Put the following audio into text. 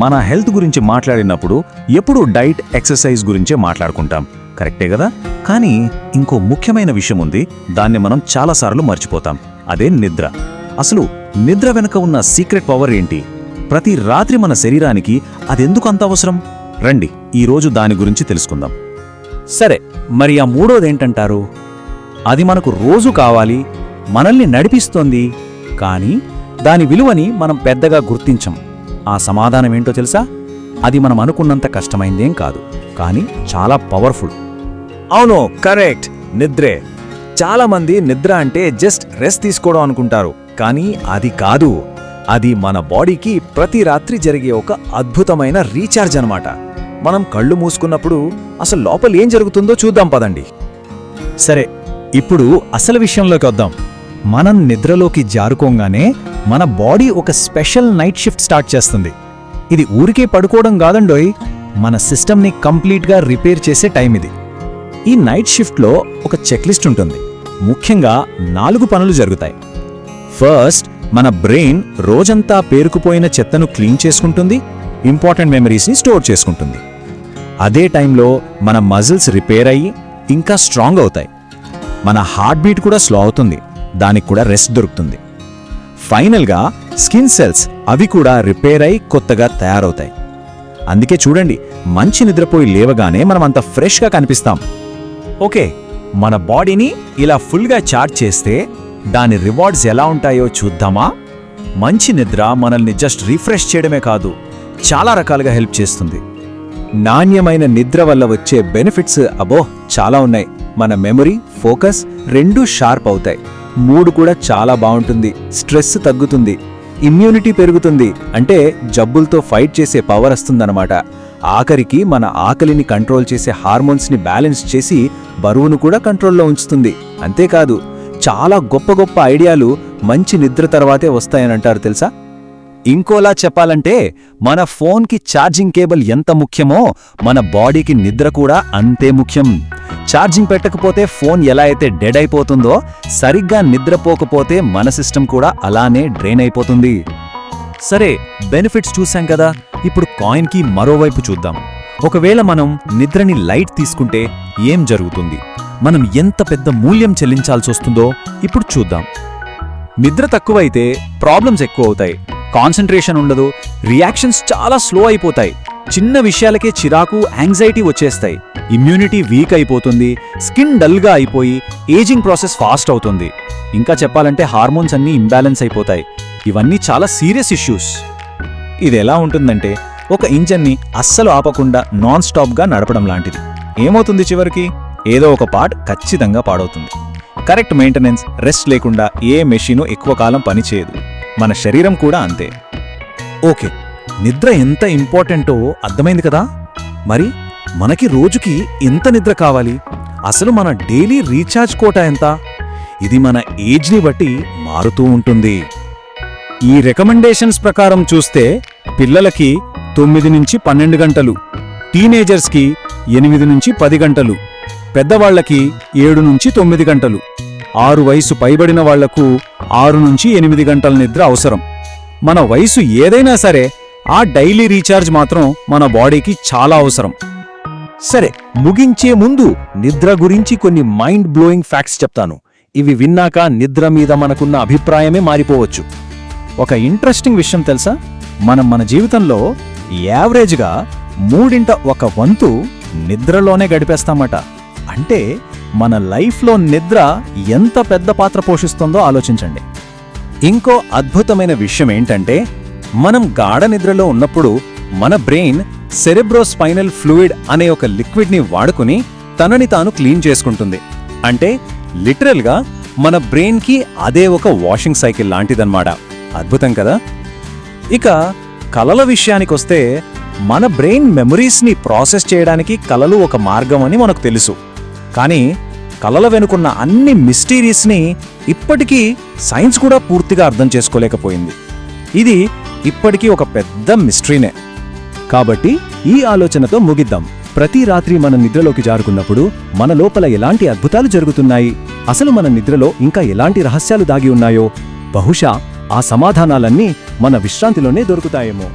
మన హెల్త్ గురించి మాట్లాడినప్పుడు ఎప్పుడూ డైట్ ఎక్సర్సైజ్ గురించే మాట్లాడుకుంటాం. కరెక్టే కదా? కానీ ఇంకో ముఖ్యమైన విషయం ఉంది. దాన్ని మనం చాలాసార్లు మర్చిపోతాం. అదే నిద్ర. అసలు నిద్ర వెనుక ఉన్న సీక్రెట్ పవర్ ఏంటి? ప్రతి రాత్రి మన శరీరానికి అదెందుకు అంత అవసరం? రండి ఈరోజు దాని గురించి తెలుసుకుందాం. సరే మరి ఆ మూడోదేంటంటారు అది మనకు రోజు కావాలి మనల్ని నడిపిస్తోంది కానీ దాని విలువని మనం పెద్దగా గుర్తించం. ఆ సమాధానం ఏంటో తెలుసా? అది మనం అనుకున్నంత కష్టమైందేం కాదు కానీ చాలా పవర్ఫుల్. అవును కరెక్ట్. నిద్రే. చాలా మంది నిద్ర అంటే జస్ట్ రెస్ట్ తీసుకోవడం అనుకుంటారు కానీ అది కాదు. అది మన బాడీకి ప్రతి రాత్రి జరిగే ఒక అద్భుతమైన రీఛార్జ్ అన్నమాట. మనం కళ్ళు మూసుకున్నప్పుడు అసలు లోపల ఏం జరుగుతుందో చూద్దాం పదండి. సరే ఇప్పుడు అసలు విషయంలోకి వద్దాం. మనం నిద్రలోకి జారుకోగానే మన బాడీ ఒక స్పెషల్ నైట్ షిఫ్ట్ స్టార్ట్ చేస్తుంది. ఇది ఊరికే పడుకోవడం కాదండోయ్ మన సిస్టమ్ని కంప్లీట్గా రిపేర్ చేసే టైం ఇది. ఈ నైట్ షిఫ్ట్లో ఒక చెక్లిస్ట్ ఉంటుంది. ముఖ్యంగా నాలుగు పనులు జరుగుతాయి. ఫస్ట్ మన బ్రెయిన్ రోజంతా పేరుకుపోయిన చెత్తను క్లీన్ చేసుకుంటుంది ఇంపార్టెంట్ మెమరీస్ని స్టోర్ చేసుకుంటుంది. అదే టైంలో మన మజిల్స్ రిపేర్ అయ్యి ఇంకా స్ట్రాంగ్ అవుతాయి. మన హార్ట్ బీట్ కూడా స్లో అవుతుంది. దానికి కూడా రెస్ట్ దొరుకుతుంది. ఫైనల్గా స్కిన్ సెల్స్ అవి కూడా రిపేర్ అయి కొత్తగా తయారవుతాయి. అందుకే చూడండి మంచి నిద్రపోయి లేవగానే మనం అంత ఫ్రెష్గా కనిపిస్తాం. ఓకే మన బాడీని ఇలా ఫుల్గా చార్జ్ చేస్తే దాని రివార్డ్స్ ఎలా ఉంటాయో చూద్దామా? మంచి నిద్ర మనల్ని జస్ట్ రిఫ్రెష్ చేయడమే కాదు చాలా రకాలుగా హెల్ప్ చేస్తుంది. నాణ్యమైన నిద్ర వల్ల వచ్చే బెనిఫిట్స్ అబో చాలా ఉన్నాయి. మన మెమరీ ఫోకస్ రెండూ షార్ప్ అవుతాయి. మూడ్ కూడా చాలా బాగుంటుంది. స్ట్రెస్ తగ్గుతుంది. ఇమ్యూనిటీ పెరుగుతుంది. అంటే జబ్బులతో ఫైట్ చేసే పవర్ వస్తుందన్నమాట. ఆఖరికి మన ఆకలిని కంట్రోల్ చేసే హార్మోన్స్ని బ్యాలెన్స్ చేసి బరువును కూడా కంట్రోల్లో ఉంచుతుంది. అంతేకాదు చాలా గొప్ప గొప్ప ఐడియాలు మంచి నిద్ర తర్వాతే వస్తాయనంటారు తెలుసా? ఇంకోలా చెప్పాలంటే మన ఫోన్కి ఛార్జింగ్ కేబుల్ ఎంత ముఖ్యమో మన బాడీకి నిద్ర కూడా అంతే ముఖ్యం. ఛార్జింగ్ పెట్టకపోతే ఫోన్ ఎలా అయితే డెడ్ అయిపోతుందో సరిగ్గా నిద్రపోకపోతే మన సిస్టమ్ కూడా అలానే డ్రైన్ అయిపోతుంది. సరే బెనిఫిట్స్ చూసాం కదా ఇప్పుడు కాయిన్కి మరోవైపు చూద్దాం. ఒకవేళ మనం నిద్రని లైట్ తీసుకుంటే ఏం జరుగుతుంది? మనం ఎంత పెద్ద మూల్యం చెల్లించాల్సొస్తుందో ఇప్పుడు చూద్దాం. నిద్ర తక్కువైతే ప్రాబ్లమ్స్ ఎక్కువ అవుతాయి. కాన్సన్ట్రేషన్ ఉండదు. రియాక్షన్స్ చాలా స్లో అయిపోతాయి. చిన్న విషయాలకే చిరాకు యాంగ్జైటీ వచ్చేస్తాయి. ఇమ్యూనిటీ వీక్ అయిపోతుంది స్కిన్ డల్గా అయిపోయి ఏజింగ్ ప్రాసెస్ ఫాస్ట్ అవుతుంది. ఇంకా చెప్పాలంటే హార్మోన్స్ అన్నీ ఇంబ్యాలెన్స్ అయిపోతాయి. ఇవన్నీ చాలా సీరియస్ ఇష్యూస్ ఇది ఎలా ఉంటుందంటే ఒక ఇంజన్ని అస్సలు ఆపకుండా నాన్ స్టాప్గా నడపడం లాంటిది. ఏమవుతుంది చివరికి? ఏదో ఒక పార్ట్ ఖచ్చితంగా పాడవుతుంది. కరెక్ట్ మెయింటెనెన్స్ రెస్ట్ లేకుండా ఏ మెషీను ఎక్కువ కాలం పనిచేయదు. మన శరీరం కూడా అంతే. ఓకే నిద్ర ఎంత ఇంపార్టెంటో అర్థమైంది కదా? మరి మనకి రోజుకి ఎంత నిద్ర కావాలి? అసలు మన డైలీ రీఛార్జ్ కోటా ఎంత? ఇది మన ఏజ్ని బట్టి మారుతూ ఉంటుంది. ఈ రికమెండేషన్స్ ప్రకారం చూస్తే పిల్లలకి తొమ్మిది నుంచి పన్నెండు గంటలు టీనేజర్స్కి ఎనిమిది నుంచి పది గంటలు పెద్దవాళ్ళకి ఏడు నుంచి తొమ్మిది గంటలు ఆరు వయసు పైబడిన వాళ్ళకు ఆరు నుంచి ఎనిమిది గంటల నిద్ర అవసరం. మన వయసు ఏదైనా సరే ఆ డైలీ రీఛార్జ్ మాత్రం మన బాడీకి చాలా అవసరం. సరే ముగించే ముందు నిద్ర గురించి కొన్ని మైండ్ బ్లోయింగ్ ఫ్యాక్ట్స్ చెప్తాను. ఇవి విన్నాక నిద్ర మీద మనకున్న అభిప్రాయమే మారిపోవచ్చు. ఒక ఇంట్రెస్టింగ్ విషయం తెలుసా? మనం మన జీవితంలో యావరేజ్గా మూడింట ఒక వంతు నిద్రలోనే గడిపేస్తామట. అంటే మన లైఫ్లో నిద్ర ఎంత పెద్ద పాత్ర పోషిస్తుందో ఆలోచించండి. ఇంకో అద్భుతమైన విషయం ఏంటంటే మనం గాఢ నిద్రలో ఉన్నప్పుడు మన బ్రెయిన్ సెరెబ్రోస్పైనల్ ఫ్లూయిడ్ అనే ఒక లిక్విడ్ని వాడుకుని తనని తాను క్లీన్ చేసుకుంటుంది. అంటే లిటరల్గా మన బ్రెయిన్కి అదే ఒక వాషింగ్ సైకిల్ లాంటిదన్నమాట. అద్భుతం కదా? ఇక కలల విషయానికొస్తే మన బ్రెయిన్ మెమరీస్ని ప్రాసెస్ చేయడానికి కలలు ఒక మార్గం అని మనకు తెలుసు. కానీ కలల వెనుకున్న అన్ని మిస్టీరీస్ని ఇప్పటికీ సైన్స్ కూడా పూర్తిగా అర్థం చేసుకోలేకపోయింది. ఇది ఇప్పటికీ ఒక పెద్ద మిస్టరీనే కాబట్టి ఈ ఆలోచనతో ముగిద్దాం. ప్రతి రాత్రి మన నిద్రలోకి జారుకున్నప్పుడు మన లోపల ఎలాంటి అద్భుతాలు జరుగుతున్నాయి? అసలు మన నిద్రలో ఇంకా ఎలాంటి రహస్యాలు దాగి ఉన్నాయో? బహుశా ఆ సమాధానాలన్నీ మన విశ్రాంతిలోనే దొరుకుతాయేమో.